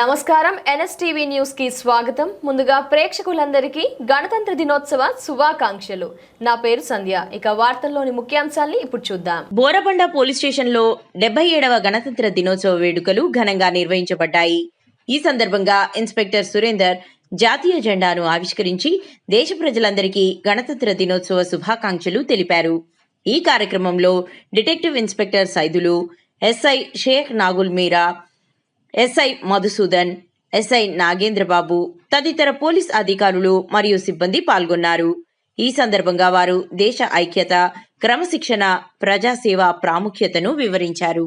నమస్కారం. ఎన్ఎస్టీవీ న్యూస్కి స్వాగతం. ముందుగా ప్రేక్షకులందరికీ గణతంత్ర దినోత్సవ శుభాకాంక్షలు. నా పేరు సంధ్య. ఇక వార్తల్లోని ముఖ్యాంశాల్ని ఇప్పుడు చూద్దాం. బోరబండ పోలీస్ స్టేషన్లో డెబ్బై ఏడవ గణతంత్ర దినోత్సవ వేడుకలు ఘనంగా నిర్వహించబడ్డాయి. ఈ సందర్భంగా ఇన్స్పెక్టర్ సురేందర్ జాతీయ జెండాను ఆవిష్కరించి దేశ ప్రజలందరికీ గణతంత్ర దినోత్సవ శుభాకాంక్షలు తెలిపారు. ఈ కార్యక్రమంలో detective inspector Saidulu SI Shaik Nagul Meera SI Madhusudan SI Nagendrababu తదితర పోలీస్ అధికారులు మరియు సిబ్బంది పాల్గొన్నారు. ఈ సందర్భంగా వారు దేశ ఐక్యత క్రమశిక్షణ ప్రజాసేవ ప్రాముఖ్యతను వివరించారు.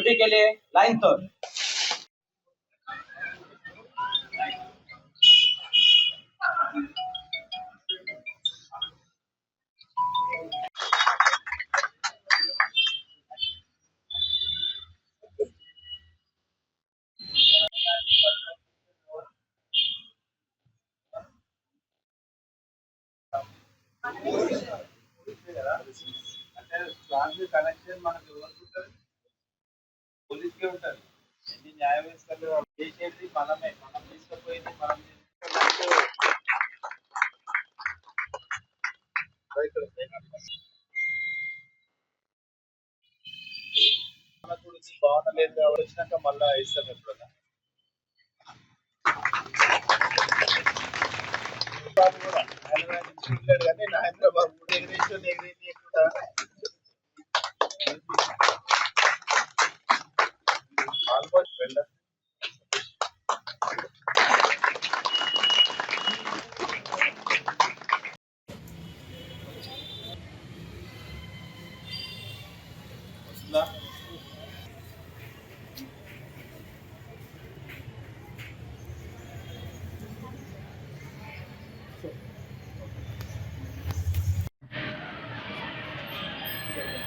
ड्यूटी के लिए लाइन तोड़ అంటే స్ట్రాంగ్ కనెక్షన్ మనకు ఎవరికి ఉంటుంది పోలీస్కే ఉంటుంది ఎన్ని న్యాయ వ్యవస్థలు చేసేది మనమే మనం తీసుకుపోయింది మనం తీసుకుపోయినట్టు మనకు కూడా ఇది బాగుండలేదు కాబట్టి వచ్చినాక మళ్ళా ఇస్తాం ఎప్పుడన్నా బాబు కూడా హైదరాబాద్ నుంచి వెళ్ళాడు కానీ నా హైదరాబాద్ కూడా ఎగిరేసి ఎగిరేసి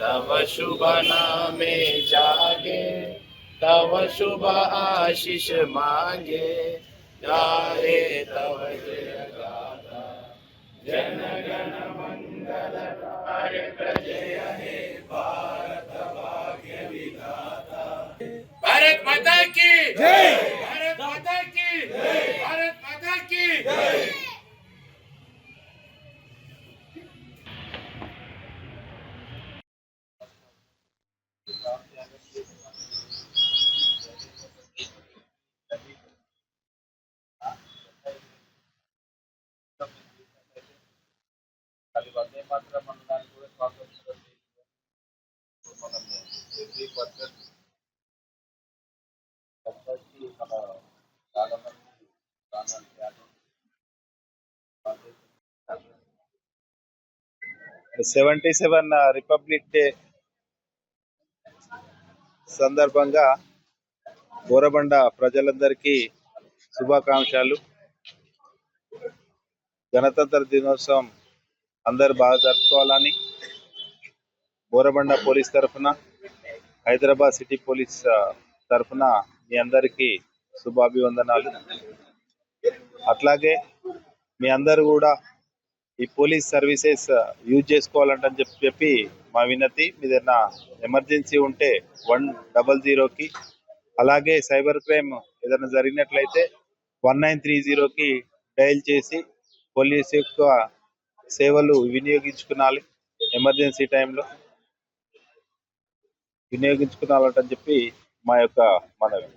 तव शुभ नामे जागे, तव शुभ आशीष मांगे। गाहे तव जय गाथा जन गण मंगल हे, भारत भाग्य विधाता। भारत माता అది వందే మాత్రం అనడానికి కూడా స్వాతంత్రం మనము ఎవ్రీ పర్సన్ కంపల్సరీ మన చాలా మంది ప్రాణాలు త్యాగం సెవెంటీ సెవెన్ రిపబ్లిక్ డే సందర్భంగా బోరబండ ప్రజలందరికీ శుభాకాంక్షలు. గణతంత్ర దినోత్సవం అందరు బాగా జరుపుకోవాలని బోరబండ పోలీస్ తరఫున హైదరాబాద్ సిటీ పోలీస్ తరఫున మీ అందరికీ శుభాభివందనాలు. అట్లాగే మీ అందరు కూడా ఈ పోలీస్ సర్వీసెస్ యూజ్ చేసుకోవాలంటని చెప్పి చెప్పి మా విన్నతి మీద ఎమర్జెన్సీ ఉంటే వన్ డబల్ జీరోకి అలాగే సైబర్ క్రైమ్ ఏదైనా జరిగినట్లయితే వన్ నైన్ త్రీ జీరోకి డైల్ చేసి పోలీస్ యొక్క సేవలు వినియోగించుకునాలి. ఎమర్జెన్సీ టైంలో వినియోగించుకునాలంటని చెప్పి మా యొక్క మనవి.